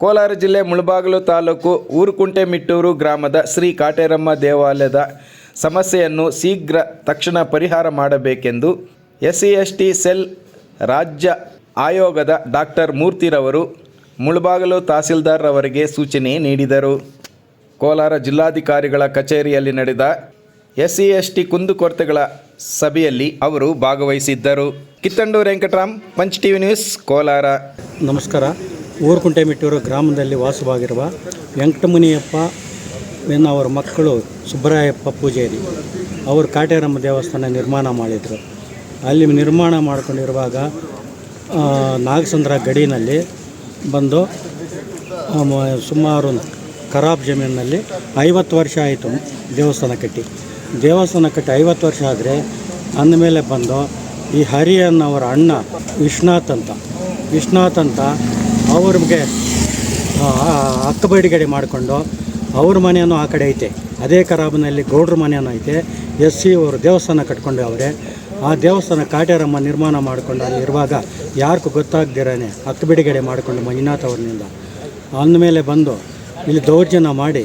ಕೋಲಾರ ಜಿಲ್ಲೆ ಮುಳಬಾಗಿಲು ತಾಲೂಕು ಊರುಕುಂಟೆ ಮಿಟ್ಟೂರು ಗ್ರಾಮದ ಶ್ರೀ ಕಾಟೇರಮ್ಮ ದೇವಾಲಯದ ಸಮಸ್ಯೆಯನ್ನು ಶೀಘ್ರ ತಕ್ಷಣ ಪರಿಹಾರ ಮಾಡಬೇಕೆಂದು S C S T cell ರಾಜ್ಯ ಆಯೋಗದ ಡಾಕ್ಟರ್ ಮೂರ್ತಿರವರು ಮುಳಬಾಗಲು ತಹಸೀಲ್ದಾರ್ ಅವರಿಗೆ ಸೂಚನೆ ನೀಡಿದರು. ಕೋಲಾರ ಜಿಲ್ಲಾಧಿಕಾರಿಗಳ ಕಚೇರಿಯಲ್ಲಿ ನಡೆದ ಎಸ್ ಸಿ ಎಸ್ ಟಿ ಕುಂದುಕೊರತೆಗಳ ಸಭೆಯಲ್ಲಿ ಅವರು ಭಾಗವಹಿಸಿದ್ದರು. ಕಿತ್ತಂಡು Venkataram, punch TV news, Kolar. ನಮಸ್ಕಾರ. ಊರುಕುಂಟೆಮಿಟ್ಟೂರು ಗ್ರಾಮದಲ್ಲಿ ವಾಸವಾಗಿರುವ ವೆಂಕಟಮುನಿಯಪ್ಪ ಎನ್ನು ಅವರ ಮಕ್ಕಳು ಸುಬ್ಬರಾಯಪ್ಪ ಪೂಜಾರಿ. ಅವರು ಕಾಟೇರಮ್ಮ ದೇವಸ್ಥಾನ ನಿರ್ಮಾಣ ಮಾಡಿದರು. ಅಲ್ಲಿ ನಿರ್ಮಾಣ ಮಾಡಿಕೊಂಡಿರುವಾಗ ನಾಗಸಂದ್ರ ಗಡಿನಲ್ಲಿ ಬಂದು ಸುಮಾರು ಖರಾಬ್ ಜಮೀನಿನಲ್ಲಿ ಐವತ್ತು ವರ್ಷ ಆಯಿತು ದೇವಸ್ಥಾನ ಕಟ್ಟಿ. ದೇವಸ್ಥಾನ ಕಟ್ಟಿ ಐವತ್ತು ವರ್ಷ ಆದರೆ ಅಂದಮೇಲೆ ಬಂದು ಈ ಹರಿ ಅವರ ಅಣ್ಣ ವಿಶ್ವನಾಥ್ ಅಂತ. ವಿಶ್ವನಾಥ್ ಅಂತ ಅವ್ರಿಗೆ ಅಕ್ಕ ಬೇಡಿಗಡೆ ಮಾಡಿಕೊಂಡು ಅವ್ರ ಮನೆಯೂ ಆ ಕಡೆ ಐತೆ. ಅದೇ ಖರಾಬ್ನಲ್ಲಿ ಗೌಡ್ರ ಮನೆಯೂ ಐತೆ. ಎಸ್ ಸಿ ಅವರು ದೇವಸ್ಥಾನ ಕಟ್ಕೊಂಡು ಅವರೇ. ಆ ದೇವಸ್ಥಾನ ಕಾಟ್ಯಾರಮ್ಮ ನಿರ್ಮಾಣ ಮಾಡಿಕೊಂಡು ಅಲ್ಲಿ ಇರುವಾಗ ಯಾರಿಗೂ ಗೊತ್ತಾಗ್ದಿರೇ ಅಕ್ಕ ಬಿಡುಗಡೆ ಮಾಡಿಕೊಂಡು ಮಂಜುನಾಥ್ ಅವ್ರನಿಂದ. ಅಂದಮೇಲೆ ಬಂದು ಇಲ್ಲಿ ದೌರ್ಜನ್ಯ ಮಾಡಿ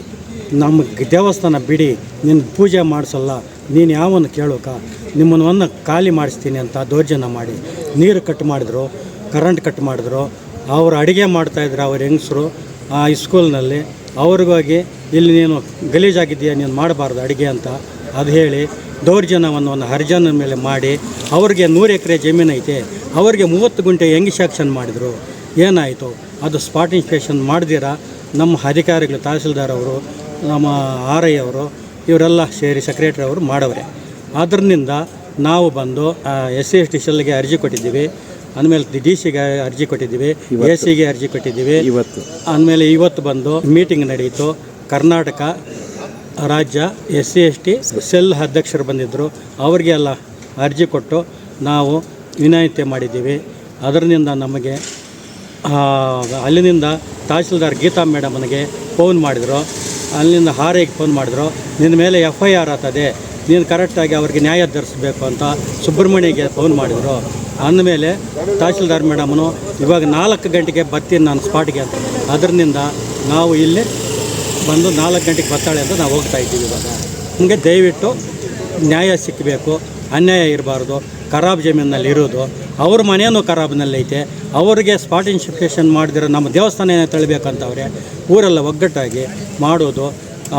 ನಮಗೆ ದೇವಸ್ಥಾನ ಬಿಡಿ ನಿನ್ನ ಪೂಜೆ ಮಾಡಿಸಲ್ಲ, ನೀನು ಯಾವನ್ನು ಕೇಳೋಕ? ನಿಮ್ಮನ್ನು ಖಾಲಿ ಮಾಡಿಸ್ತೀನಿ ಅಂತ ದೌರ್ಜನ್ಯ ಮಾಡಿ ನೀರು ಕಟ್ ಮಾಡಿದ್ರು ಕರೆಂಟ್ ಕಟ್ ಮಾಡಿದ್ರು ಅವರು ಅಡುಗೆ ಮಾಡ್ತಾಯಿದ್ರು ಅವ್ರ ಹೆಂಗಸರು, ಆ ಸ್ಕೂಲ್ನಲ್ಲಿ ಅವ್ರಿಗೋಗಿ ಇಲ್ಲಿ ನೀನು ಗಲೀಜಾಗಿದ್ದೀಯ, ನೀನು ಮಾಡಬಾರ್ದು ಅಡುಗೆ ಅಂತ ಅದು ಹೇಳಿ ದೌರ್ಜನ್ಯವನ್ನು ಒಂದು ಹರ್ಜನ ಮೇಲೆ ಮಾಡಿ, ಅವ್ರಿಗೆ ನೂರು ಎಕರೆ ಜಮೀನು ಐತೆ, ಅವ್ರಿಗೆ ಮೂವತ್ತು ಗುಂಟೆ ಹೆಂಗೆ ಶಾಕ್ಷನ್ ಮಾಡಿದರು, ಏನಾಯಿತು? ಅದು ಸ್ಪಾಟ್ ಇನ್ಸ್ಪೆಕ್ಷನ್ ಮಾಡ್ದಿರಾ? ನಮ್ಮ ಅಧಿಕಾರಿಗಳು, ತಹಸೀಲ್ದಾರ್ ಅವರು, ನಮ್ಮ ಆರ್ ಐ ಅವರು, ಇವರೆಲ್ಲ ಸೇರಿ ಸೆಕ್ರೆಟರಿ ಅವರು ಮಾಡವ್ರೆ. ಅದರಿಂದ ನಾವು ಬಂದು ಎಸ್ ಸಿ ಎಸ್ ಟಿ ಸೆಲ್ಗೆ ಅರ್ಜಿ ಕೊಟ್ಟಿದ್ದೀವಿ. ಅಂದಮೇಲೆ ಡಿ ಸಿಗೆ ಅರ್ಜಿ ಕೊಟ್ಟಿದ್ದೀವಿ ಎ ಸಿಗೆ ಅರ್ಜಿ ಕೊಟ್ಟಿದ್ದೀವಿ. ಇವತ್ತು. ಅಂದಮೇಲೆ ಇವತ್ತು ಬಂದು ಮೀಟಿಂಗ್ ನಡೆಯಿತು ಕರ್ನಾಟಕ ರಾಜ್ಯ S C S T cell ಅಧ್ಯಕ್ಷರು ಬಂದಿದ್ದರು. ಅವರಿಗೆಲ್ಲ ಅರ್ಜಿ ಕೊಟ್ಟು ನಾವು ವಿನಾಯಿತಿ ಮಾಡಿದ್ದೀವಿ. ಅದರಿಂದ ನಮಗೆ ಅಲ್ಲಿನಿಂದ ತಹಸೀಲ್ದಾರ್ ಗೀತಾ ಮೇಡಮ್ನಿಗೆ ಫೋನ್ ಮಾಡಿದರು. ಅಲ್ಲಿಂದ ಹಾರೈಗೆ ಫೋನ್ ಮಾಡಿದ್ರು. ನಿನ್ನ ಮೇಲೆ ಎಫ್ ಐ ಆರ್ ಆಗ್ತದೆ. ನೀನು ಕರೆಕ್ಟಾಗಿ ಅವ್ರಿಗೆ ನ್ಯಾಯ ಧರಿಸಬೇಕು ಅಂತ ಸುಬ್ರಹ್ಮಣ್ಯಗೆ ಫೋನ್ ಮಾಡಿದರು. ಅಂದಮೇಲೆ ತಹಶೀಲ್ದಾರ್ ಮೇಡಮ್ನು ಇವಾಗ ನಾಲ್ಕು ಗಂಟೆಗೆ ಬರ್ತೀನಿ ನಾನು ಸ್ಪಾಟ್ಗೆ ಅಂತ. ಅದರಿಂದ ನಾವು ಇಲ್ಲಿ ಬಂದು ನಾಲ್ಕು ಗಂಟೆಗೆ ಬರ್ತಾಳೆ ಅಂತ ನಾವು ಹೋಗ್ತಾ ಇದ್ದೀವಿ ಇವಾಗ. ನಮಗೆ ದಯವಿಟ್ಟು ನ್ಯಾಯ ಸಿಕ್ಕಬೇಕು ಅನ್ಯಾಯ ಇರಬಾರ್ದು ಖರಾಬ್ ಜಮೀನಲ್ಲಿ ಇರೋದು. ಅವ್ರ ಮನೆಯೂ ಖರಾಬ್ನಲ್ಲೈತೆ ಅವ್ರಿಗೆ ಸ್ಪಾಟ್ ಇನ್ಸ್ಪೆಕ್ಷನ್ ಮಾಡಿದಿರೋ ನಮ್ಮ ದೇವಸ್ಥಾನ ತಳಿಬೇಕಂತವ್ರೆ ಊರೆಲ್ಲ ಒಗ್ಗಟ್ಟಾಗಿ ಮಾಡೋದು.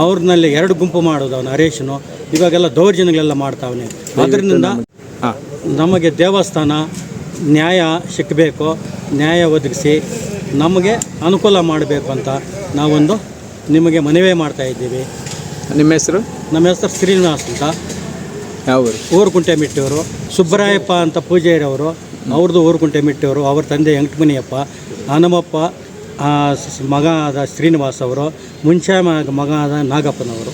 ಅವ್ರನ್ನಲ್ಲಿ ಎರಡು ಗುಂಪು ಮಾಡೋದು ಅವನು ಹರೇಶನು. ಇವಾಗೆಲ್ಲ ದೌರ್ಜನ್ಯಗಳೆಲ್ಲ ಮಾಡ್ತಾವನೆ. ಅದರಿಂದ ನಮಗೆ ದೇವಸ್ಥಾನ ನ್ಯಾಯ ಸಿಕ್ಕಬೇಕು ನ್ಯಾಯ ಒದಗಿಸಿ ನಮಗೆ ಅನುಕೂಲ ಮಾಡಬೇಕು ಅಂತ ನಾವೊಂದು ನಿಮಗೆ ಮನವಿ ಮಾಡ್ತಾ ಇದ್ದೀವಿ. ನಿಮ್ಮ ಹೆಸರು? ನಮ್ಮ ಹೆಸರು ಶ್ರೀನಿವಾಸ್ ಅಂತ. ಯಾವ ಊರು? ಊರುಕುಂಟೆ ಮಿಟ್ಟಿಯವರು ಸುಬ್ಬರಾಯಪ್ಪ ಅಂತ ಪೂಜೆಯರವರು ಅವ್ರದ್ದು ಊರುಕುಂಟೆ ಮಿಟ್ಟಿಯವರು ಅವ್ರ ತಂದೆ ವೆಂಕಟಮಣಿಯಪ್ಪ ಹನುಮಪ್ಪ ಮಗ ಆದ ಶ್ರೀನಿವಾಸ್ ಅವರು. ಮುಂಚೆ ಮಗ ಆದ ನಾಗಪ್ಪನವರು.